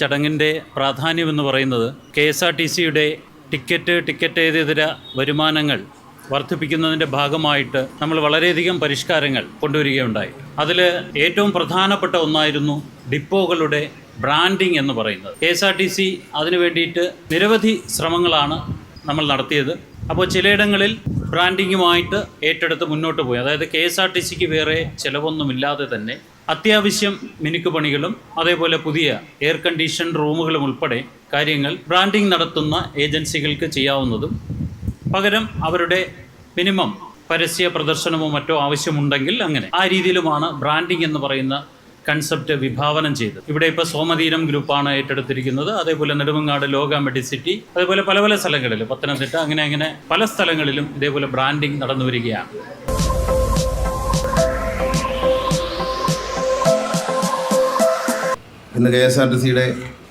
ചടങ്ങിന്റെ പ്രാധാന്യമെന്ന് പറയുന്നത് കെ എസ് ആർ ടി സിയുടെ ടിക്കറ്റ് ടിക്കറ്റ് ഏതേതര വരുമാനങ്ങൾ വർദ്ധിപ്പിക്കുന്നതിന്റെ ഭാഗമായിട്ട് നമ്മൾ വളരെയധികം പരിഷ്കാരങ്ങൾ കൊണ്ടുവരികയുണ്ടായി. അതിൽ ഏറ്റവും പ്രധാനപ്പെട്ട ഒന്നായിരുന്നു ഡിപ്പോകളുടെ ബ്രാൻഡിംഗ് എന്ന് പറയുന്നത്. K S R T C അതിനു വേണ്ടിയിട്ട് നിരവധി ശ്രമങ്ങളാണ് നമ്മൾ നടത്തിയത്. അപ്പോൾ ചിലയിടങ്ങളിൽ ബ്രാൻഡിങ്ങുമായിട്ട് ഏറ്റെടുത്ത് മുന്നോട്ട് പോയി. അതായത് കെ എസ് ആർ ടി സിക്ക് വേറെ ചിലവൊന്നുമില്ലാതെ തന്നെ അത്യാവശ്യം മിനുക്ക് പണികളും അതേപോലെ പുതിയ എയർ കണ്ടീഷൻ റൂമുകളും ഉൾപ്പെടെ കാര്യങ്ങൾ ബ്രാൻഡിംഗ് നടത്തുന്ന ഏജൻസികൾക്ക് ചെയ്യാവുന്നതും പകരം അവരുടെ മിനിമം പരസ്യ പ്രദർശനമോ മറ്റോ ആവശ്യമുണ്ടെങ്കിൽ അങ്ങനെ. ആ രീതിയിലുമാണ് ബ്രാൻഡിംഗ് എന്ന് പറയുന്ന കൺസെപ്റ്റ് വിഭാവനം ചെയ്തത്. ഇവിടെ ഇപ്പോൾ സോമതീരം ഗ്രൂപ്പാണ് ഏറ്റെടുത്തിരിക്കുന്നത്. അതേപോലെ നെടുമങ്ങാട് ലോക മെഡിസിറ്റി അതേപോലെ പല പല സ്ഥലങ്ങളിൽ പത്തനംതിട്ട അങ്ങനെ അങ്ങനെ പല സ്ഥലങ്ങളിലും ഇതേപോലെ ബ്രാൻഡിങ് നടന്നു വരികയാണ്. ഇന്ന് കെ എസ് ആർ ടി സിയുടെ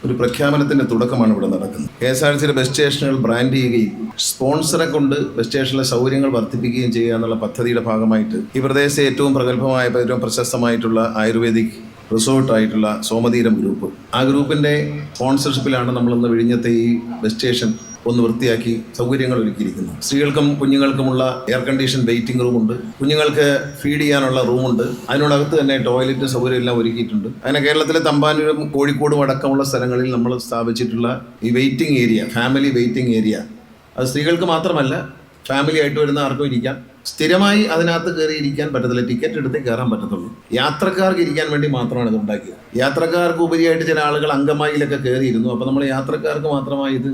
ഒരു പ്രഖ്യാപനത്തിന്റെ തുടക്കമാണ് ഇവിടെ നടക്കുന്നത്. കെ എസ് ആർ ടി സിയുടെ ബസ് സ്റ്റേഷനുകൾ ബ്രാൻഡ് ചെയ്യുകയും സ്പോൺസറെ കൊണ്ട് ബസ് സ്റ്റേഷനിലെ സൗകര്യങ്ങൾ വർദ്ധിപ്പിക്കുകയും ചെയ്യുക എന്നുള്ള പദ്ധതിയുടെ ഭാഗമായിട്ട് ഈ പ്രദേശത്തെ ഏറ്റവും പ്രഗത്ഭമായ ഏറ്റവും പ്രശസ്തമായിട്ടുള്ള ആയുർവേദിക് റിസോർട്ടായിട്ടുള്ള സോമതീരം ഗ്രൂപ്പ്. ആ ഗ്രൂപ്പിന്റെ സ്പോൺസർഷിപ്പിലാണ് നമ്മളിന്ന് വിഴിഞ്ഞത്തെ ഈ ബസ് സ്റ്റേഷൻ ഒന്ന് വൃത്തിയാക്കി സൗകര്യങ്ങൾ ഒരുക്കിയിരിക്കുന്നു സ്ത്രീകൾക്കും കുഞ്ഞുങ്ങൾക്കുമുള്ള എയർ കണ്ടീഷൻ വെയിറ്റിംഗ് റൂമുണ്ട് കുഞ്ഞുങ്ങൾക്ക് ഫീഡ് ചെയ്യാനുള്ള റൂമുണ്ട് അതിനോടകത്ത് തന്നെ ടോയ്ലറ്റ് സൗകര്യം എല്ലാം ഒരുക്കിയിട്ടുണ്ട്. അങ്ങനെ കേരളത്തിലെ തമ്പാനൂരും കോഴിക്കോടും അടക്കമുള്ള സ്ഥലങ്ങളിൽ നമ്മൾ സ്ഥാപിച്ചിട്ടുള്ള ഈ waiting area family waiting area അത് സ്ത്രീകൾക്ക് മാത്രമല്ല ഫാമിലി ആയിട്ട് വരുന്ന ആർക്കും ഇരിക്കാം. സ്ഥിരമായി അതിനകത്ത് കയറി ഇരിക്കാൻ പറ്റത്തില്ല. ടിക്കറ്റ് എടുത്തേ കയറാൻ പറ്റത്തുള്ളൂ. യാത്രക്കാർക്ക് ഇരിക്കാൻ വേണ്ടി മാത്രമാണ് ഇത് ഉണ്ടാക്കിയത്. യാത്രക്കാർക്ക് ഉപരിയായിട്ട് ചില ആളുകൾ അങ്കമായിലൊക്കെ കയറിയിരുന്നു. അപ്പോൾ നമ്മൾ യാത്രക്കാർക്ക് മാത്രമായി ഇത്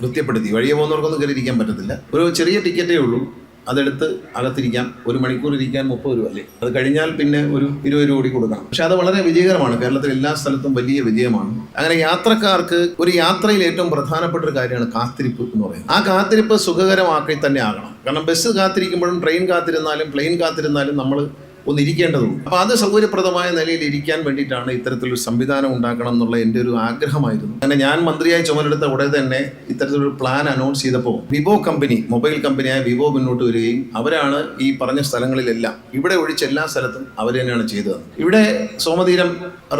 കൃത്യപ്പെടുത്തി. വഴിയെ പോകുന്നവർക്കൊന്നും കയറി ഇരിക്കാൻ പറ്റത്തില്ല. ഒരു ചെറിയ ടിക്കറ്റേ ഉള്ളൂ. അതെടുത്ത് അകത്തിരിക്കാം ഒരു മണിക്കൂർ ഇരിക്കാൻ മുപ്പത് രൂപ അല്ലേ? അത് കഴിഞ്ഞാൽ പിന്നെ ഒരു ഇരുപത് രൂപ കൂടി കൊടുക്കാം പക്ഷെ അത് വളരെ വിജയകരമാണ്. കേരളത്തിൽ എല്ലാ സ്ഥലത്തും വലിയ വിജയമാണ്. അങ്ങനെ യാത്രക്കാർക്ക് ഒരു യാത്രയിൽ ഏറ്റവും പ്രധാനപ്പെട്ട ഒരു കാര്യമാണ് കാത്തിരിപ്പ് എന്ന് പറയുന്നത്. ആ കാത്തിരിപ്പ് സുഖകരമാക്കി തന്നെ ആകണം. കാരണം ബസ് കാത്തിരിക്കുമ്പോഴും ട്രെയിൻ കാത്തിരുന്നാലും പ്ലെയിൻ കാത്തിരുന്നാലും നമ്മൾ ഒന്ന് ഇരിക്കേണ്ടതുണ്ട് അപ്പോൾ അത് സൗകര്യപ്രദമായ നിലയിൽ ഇരിക്കാൻ വേണ്ടിയിട്ടാണ് ഇത്തരത്തിലൊരു സംവിധാനം ഉണ്ടാക്കണം എന്നുള്ള എന്റെ ഒരു ആഗ്രഹമായിരുന്നു. അങ്ങനെ ഞാൻ മന്ത്രിയായി ചുമലെടുത്ത ഉടനെ തന്നെ ഇത്തരത്തിലൊരു പ്ലാൻ അനൗൺസ് ചെയ്തപ്പോൾ വിവോ കമ്പനി മൊബൈൽ കമ്പനിയായ വിവോ മുന്നോട്ട് വരികയും അവരാണ് ഈ പറഞ്ഞ സ്ഥലങ്ങളിലെല്ലാം ഇവിടെ ഒഴിച്ച് എല്ലാ സ്ഥലത്തും അവർ തന്നെയാണ് ചെയ്തത് ഇവിടെ സോമതീരം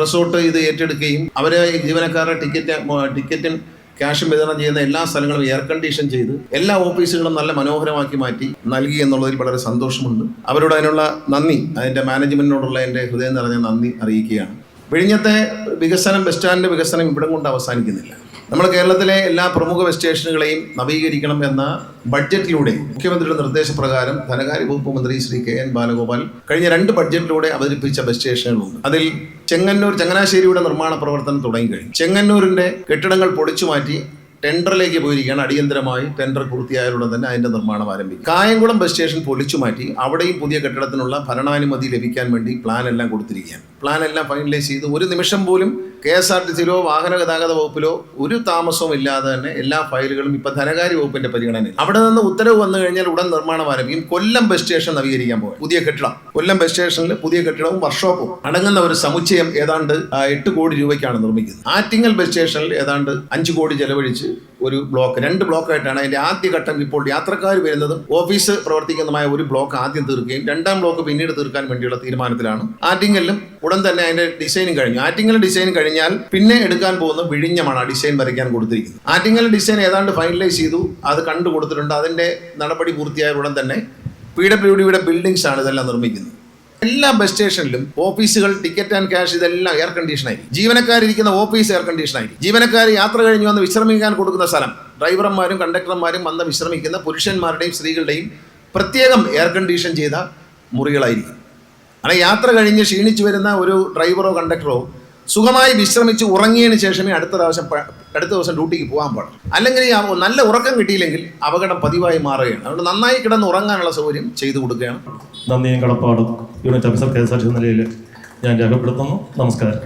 റിസോർട്ട് ഇത് ഏറ്റെടുക്കുകയും അവരെ ജീവനക്കാരുടെ ടിക്കറ്റ് ടിക്കറ്റും ക്യാഷും വിതരണം ചെയ്യുന്ന എല്ലാ സ്ഥലങ്ങളും എയർ കണ്ടീഷൻ ചെയ്ത് എല്ലാ ഓഫീസുകളും നല്ല മനോഹരമാക്കി മാറ്റി നൽകി എന്നുള്ളതിൽ വളരെ സന്തോഷമുണ്ട്. അവരോട് അതിനുള്ള നന്ദി. അതിന്റെ മാനേജ്മെന്റിനോടുള്ള എന്റെ ഹൃദയം നിറഞ്ഞ നന്ദി അറിയിക്കുകയാണ്. വിഴിഞ്ഞത്തെ വികസനം ബസ് സ്റ്റാൻഡിന്റെ വികസനം ഇവിടം കൊണ്ട് അവസാനിക്കുന്നില്ല. നമ്മൾ കേരളത്തിലെ എല്ലാ പ്രമുഖ ബസ് സ്റ്റേഷനുകളെയും നവീകരിക്കണം എന്ന ബഡ്ജറ്റിലൂടെ മുഖ്യമന്ത്രിയുടെ നിർദ്ദേശപ്രകാരം ധനകാര്യ വകുപ്പ് മന്ത്രി ശ്രീ കെ എൻ ബാലഗോപാൽ കഴിഞ്ഞ രണ്ട് ബഡ്ജറ്റിലൂടെ അവതരിപ്പിച്ച ബസ് സ്റ്റേഷനുകളുണ്ട്. അതിൽ ചെങ്ങന്നൂർ ചങ്ങനാശ്ശേരിയുടെ നിർമ്മാണ പ്രവർത്തനം തുടങ്ങിക്കഴിഞ്ഞു. ചെങ്ങന്നൂരിന്റെ കെട്ടിടങ്ങൾ പൊളിച്ചു മാറ്റി ടെൻഡറിലേക്ക് പോയിരിക്കുകയാണ്. അടിയന്തരമായി ടെൻഡർ പൂർത്തിയായാലുടൻ തന്നെ അതിന്റെ നിർമ്മാണം ആരംഭിക്കും. കായംകുളം ബസ് സ്റ്റേഷൻ പൊളിച്ചു മാറ്റി അവിടെയും പുതിയ കെട്ടിടത്തിനുള്ള ഭരണാനുമതി ലഭിക്കാൻ വേണ്ടി പ്ലാൻ എല്ലാം കൊടുത്തിരിക്കുകയാണ്. പ്ലാൻ എല്ലാം ഫൈനലൈസ് ചെയ്ത്. ഒരു നിമിഷം പോലും കെ എസ് ആർ ടി സിയിലോ വാഹന ഗതാഗത വകുപ്പിലോ ഒരു താമസവും ഇല്ലാതെ തന്നെ എല്ലാ ഫയലുകളും ഇപ്പൊ ധനകാര്യ വകുപ്പിന്റെ പരിഗണനയിൽ. അവിടെ നിന്ന് ഉത്തരവ് വന്നു കഴിഞ്ഞാൽ ഉടൻ നിർമ്മാണം ആരംഭിക്കും. കൊല്ലം ബസ് സ്റ്റേഷൻ നവീകരിക്കാൻ പോകും പുതിയ കെട്ടിടം. കൊല്ലം ബസ് സ്റ്റേഷനിൽ പുതിയ കെട്ടിടവും വർക്ക്ഷോപ്പും അടങ്ങുന്ന ഒരു സമുച്ചയം ഏതാണ്ട് എട്ട് കോടി രൂപയ്ക്കാണ് നിർമ്മിക്കുന്നത്. ആറ്റിങ്ങൽ ബസ് സ്റ്റേഷനിൽ ഏതാണ്ട് അഞ്ച് കോടി ചെലവഴിച്ച് ഒരു ബ്ലോക്ക് രണ്ട് ബ്ലോക്കായിട്ടാണ് അതിന്റെ ആദ്യഘട്ടം ഇപ്പോൾ യാത്രക്കാർ വരുന്നതും. ഓഫീസ് പ്രവർത്തിക്കുന്നതുമായ ഒരു ബ്ലോക്ക് ആദ്യം തീർക്കുകയും രണ്ടാം ബ്ലോക്ക് പിന്നീട് തീർക്കാൻ വേണ്ടിയുള്ള തീരുമാനത്തിലാണ്. ആറ്റിങ്ങലിലും ഉടൻ തന്നെ അതിന്റെ ഡിസൈനും കഴിഞ്ഞു. ആറ്റിങ്ങൽ ഡിസൈൻ കഴിഞ്ഞാൽ പിന്നെ എടുക്കാൻ പോകുന്ന വിഴിഞ്ഞമാണ് ആ ഡിസൈൻ വരയ്ക്കാൻ കൊടുത്തിരിക്കുന്നത്. ആറ്റിങ്ങൽ ഡിസൈൻ ഏതാണ്ട് ഫൈനലൈസ് ചെയ്തു. അത് കണ്ടു കൊടുത്തിട്ടുണ്ട് അതിന്റെ നടപടി പൂർത്തിയായ ഉടൻ തന്നെ പി ഡബ്ല്യു ഡിയുടെ ബിൽഡിംഗ്സ് ആണ് ഇതെല്ലാം നിർമ്മിക്കുന്നത്. എല്ലാ ബസ് സ്റ്റേഷനിലും ഓഫീസുകൾ ടിക്കറ്റ് ആൻഡ് ക്യാഷ് ഇതെല്ലാം എയർ കണ്ടീഷൻ ആയിരിക്കും. ജീവനക്കാരിരിക്കുന്ന ഓഫീസ് എയർ കണ്ടീഷൻ ആയിരിക്കും. ജീവനക്കാർ യാത്ര കഴിഞ്ഞ് വന്ന് വിശ്രമിക്കാൻ കൊടുക്കുന്ന സ്ഥലം. ഡ്രൈവർമാരും കണ്ടക്ടർമാരും വന്ന് വിശ്രമിക്കുന്ന പുരുഷന്മാരുടെയും സ്ത്രീകളുടെയും പ്രത്യേകം എയർ കണ്ടീഷൻ ചെയ്ത മുറികളായിരിക്കും. അങ്ങനെ യാത്ര കഴിഞ്ഞ് ക്ഷീണിച്ചു വരുന്ന ഒരു ഡ്രൈവറോ കണ്ടക്ടറോ സുഖമായി വിശ്രമിച്ച് ഉറങ്ങിയതിന് ശേഷമേ അടുത്ത ദിവസം അടുത്ത ദിവസം ഡ്യൂട്ടിക്ക് പോകാൻ പാടുള്ളൂ. അല്ലെങ്കിൽ നല്ല ഉറക്കം കിട്ടിയില്ലെങ്കിൽ അപകടം പതിവായി മാറുകയാണ്. അതുകൊണ്ട് നന്നായി കിടന്ന് ഉറങ്ങാനുള്ള സൗകര്യം ചെയ്തു കൊടുക്കുകയാണ്. നന്ദിയും കടപ്പാടും. Unit officer K S R T നിലയിൽ ഞാൻ രേഖപ്പെടുത്തുന്നു. നമസ്കാരം.